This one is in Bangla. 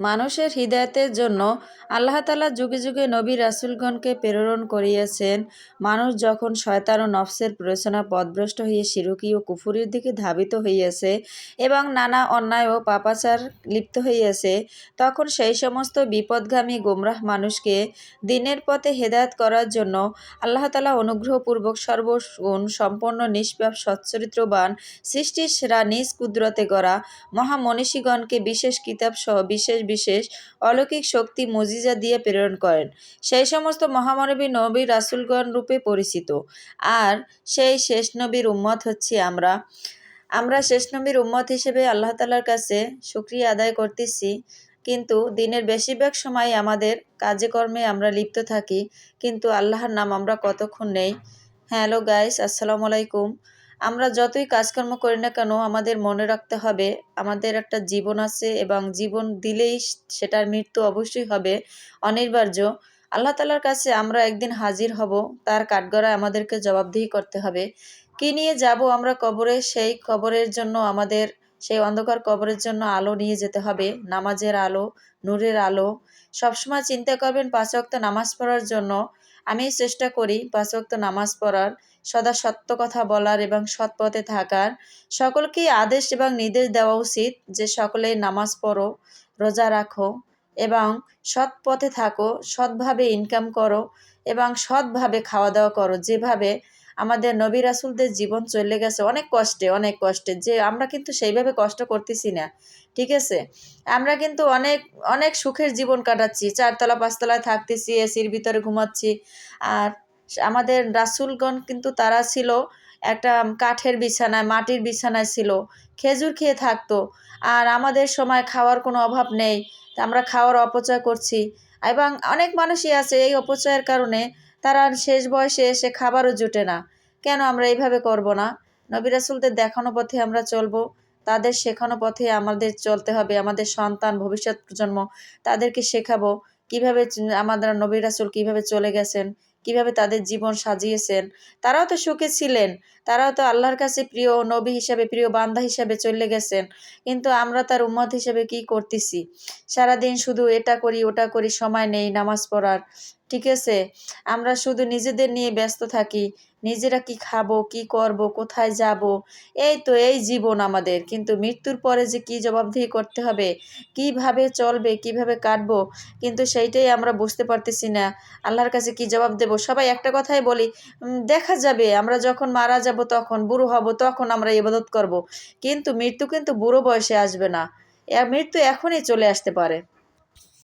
মানুষের হৃদায়তের জন্য আল্লাহ তালা যুগে যুগে নবী রাসুলগণকে প্রেরণ করিয়াছেন। মানুষ যখন শয়তান ও নফসের প্ররোচনা পথভ্রষ্ট হয়ে শিরকি ও কুফুরির দিকে ধাবিত হইয়াছে এবং নানা অন্যায় ও পাপাচার লিপ্ত হইয়াছে, তখন সেই সমস্ত বিপদগামী গোমরাহ মানুষকে দিনের পথে হেদায়ত করার জন্য আল্লাহ তালা অনুগ্রহপূর্বক সর্বগুণ সম্পন্ন, নিষ্পাপ, সচ্চরিত্রবান, সৃষ্টির সেরা নিজ কুদরতে গড়া মহামনীষীগণকে বিশেষ কিতাব সহ বিশেষ বিশেষ অলৌকিক শক্তি মজিজা দিয়ে প্রেরণ করেন। সেই সমস্ত মহামানবী নবী রাসুলগণ রূপে পরিচিত। আর সেই শেষ নবীর উম্মত হচ্ছি আমরা। আমরা শেষ নবীর উম্মত হিসেবে আল্লাহ তালার কাছে সুক্রিয়া আদায় করতেছি। কিন্তু দিনের বেশিরভাগ সময় আমাদের কাজে কর্মে আমরা লিপ্ত থাকি। কিন্তু আল্লাহর নাম আমরা কতক্ষণ নেই? হ্যালো গাইস, আসসালামু আলাইকুম। আমরা যতই কাজকর্ম করি না কেন, আমাদের মনে রাখতে হবে, আমাদের একটা জীবন আছে এবং জীবন দিলেই সেটার মৃত্যু অবশ্যই হবে অনিবার্য। আল্লাহ তালার কাছে আমরা একদিন হাজির হব, তার কাঠগড়ায় আমাদেরকে জবাবদিহি করতে হবে। কি নিয়ে যাব আমরা কবরে, সেই কবরের জন্য আমাদের সেই অন্ধকার কবরের জন্য আলো নিয়ে যেতে হবে, নামাজের আলো, নূরের আলো। সবসময় চিন্তা করবেন, পাঁচ ওয়াক্ত নামাজ পড়ার জন্য। আমি চেষ্টা করি পাঁচ ওয়াক্ত নামাজ পড়ার। সদা সত্য কথা বলার এবং সৎ পথে থাকার। সকলকেই আদেশ এবং নির্দেশ দেওয়া উচিত যে সকলেই নামাজ পড়ো, রোজা রাখো এবং সৎ পথে থাকো, সৎভাবে ইনকাম করো এবং সৎভাবে খাওয়া দাওয়া করো। যেভাবে আমাদের নবী রাসুলদের জীবন চলে গেছে অনেক কষ্টে অনেক কষ্টে। যে আমরা কিন্তু সেইভাবে কষ্ট করতেছি না, ঠিক আছে? আমরা কিন্তু অনেক অনেক সুখের জীবন কাটাচ্ছি, চারতলা, পাঁচতলায় থাকতেছি, এসির ভিতরে ঘুমাচ্ছি। আর আমাদের রাসুলগণ কিন্তু তারা ছিল একটা কাঠের বিছানায়, মাটির বিছানায় ছিল, খেজুর খেয়ে থাকতো। আর আমাদের সময় খাওয়ার কোনো অভাব নেই, আমরা খাওয়ার অপচয় করছি। এবং অনেক মানুষই আছে এই অপচয়ের কারণে তারা শেষ বয়সে এসে খাবারও জুটে না। কেন আমরা এইভাবে করব না? নবী রাসুলদের দেখানো পথে আমরা চলব। তাদের শেখানো পথে আমাদের চলতে হবে। আমাদের সন্তান ভবিষ্যৎ প্রজন্ম তাদেরকে শেখাবো। কীভাবে আমাদের নবী রাসুল কীভাবে চলে গেছেন? কীভাবে তাদের জীবন সাজিয়েছেন? তারাও তো সুখে ছিলেন। তারাও তো আল্লাহর কাছে প্রিয়, নবী হিসাবে প্রিয়, বান্দা হিসাবে চলে গেছেন। কিন্তু আমরা তার উম্মত হিসেবে কি করতেছি? সারাদিন শুধু এটা করি, ওটা করি, সময় নেই, নামাজ পড়ার। ঠিক আছে? আমরা শুধু নিজেদের নিয়ে ব্যস্ত থাকি। নিজেরা কি খাব, কি করব, কোথায় যাব? এই তো, এই জীবন আমাদের। কিন্তু মৃত্যুর পরে যে কি জবাবদিহি করতে হবে? কীভাবে চলবে, কীভাবে কাটবো? কিন্তু সেইটাই আমরা বুঝতে পারতেছি না। আল্লাহর কাছে কি জবাব দেব? সবাই একটা কথাই বলি দেখা যাবে। আমরা যখন মারা যাব তখন, বুড়ো হব তখন আমরা ইবাদত করব। কিন্তু মৃত্যু কিন্তু বুড়ো বয়সে আসবে না। মৃত্যু এখনই চলে আসতে পারে।